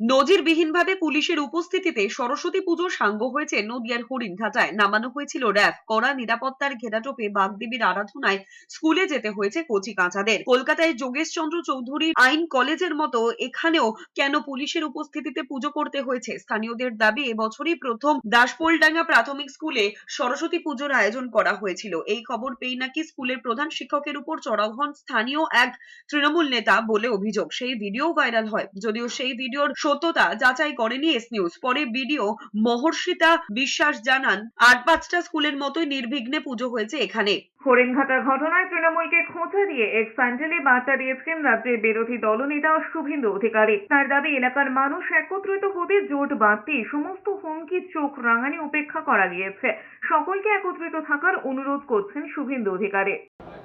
নজিরবিহীনভাবে পুলিশের উপস্থিতিতে সরস্বতী পুজো সাঙ্গ হয়েছে নদিয়ার হরিণঘাটায় নামানো হয়েছিল র্যাব। কড়া নিরাপত্তার ঘেরাটোপে বাগদেবীর আরাধনায় স্কুলে যেতে হয়েছে কচি কাঁচাদের। কলকাতায় যোগেশ চন্দ্র চৌধুরী আইন কলেজের মতো এখানেও কেন পুলিশের উপস্থিতিতে পুজো করতে হয়েছে? স্থানীয়দের দাবি, এবছরই প্রথম দাসপোলডাঙ্গা প্রাথমিক স্কুলে সরস্বতী পুজোর আয়োজন করা হয়েছিল। এই খবর পেয়ে নাকি স্কুলের প্রধান শিক্ষকের উপর চড়াও হন স্থানীয় এক তৃণমূল নেতা বলে অভিযোগ। সেই ভিডিও ভাইরাল হয়। যদিও সেই ভিডিওর সত্যতা যাচাই করেনি এস নিউজ। পরে ভিডিও মহর্ষিতা বিশ্বাস জানান আট পাঁচটা স্কুলের মতোই নির্বিঘ্নে পুজো হয়েছে এখানে। হরিণঘাটার ঘটনায় তৃণমূলকে খোঁচা দিয়ে এক্স প্যান্ডেলে বার্তা দিয়েছেন রাজ্যের বিরোধী দলনেতা শুভেন্দু অধিকারী। তার দাবি এলাকার মানুষ একত্রিত হতে জোট বাঁধতেই সমস্ত হুমকি চোখ রাঙানি উপেক্ষা করা গিয়েছে। সকলকে একত্রিত থাকার অনুরোধ করছেন শুভেন্দু অধিকারী।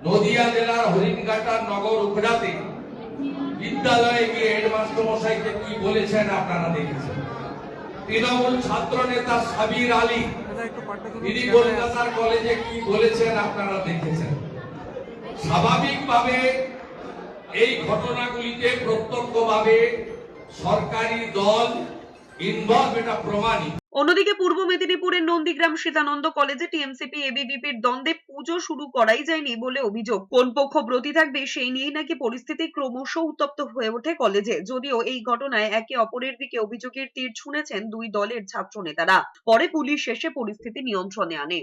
নদিয়া জেলার হরিণঘাটার নগর উপজাতে বিদ্যালয়ে গিয়ে হেডমাস্টার মশাইকে কি বলেছেন আপনারা দেখেছেন? তৃণমূল ছাত্র নেতা সাবির আলী, তিনি কলকাতার কলেজে কি বলেছেন আপনারা দেখেছেন? স্বাভাবিকভাবে এই ঘটনাগুলিতে প্রত্যক্ষভাবে সরকারি দল অন্যদিকে পূর্ব মেদিনীপুরের নন্দীগ্রাম সীতানন্দ কলেজে টিএমসিপি এবিভিপির দ্বন্দ্বে পুজো শুরু করাই যায়নি বলে অভিযোগ। কোন পক্ষ ব্রতি থাকবে সেই নিয়ে নাকি পরিস্থিতি ক্রমশ উত্তপ্ত হয়ে ওঠে কলেজে। যদিও এই ঘটনায় একে অপরের দিকে অভিযোগের তীর ছুঁড়েছেন দুই দলের ছাত্র নেতারা পরে পুলিশ এসে পরিস্থিতি নিয়ন্ত্রণে আনে।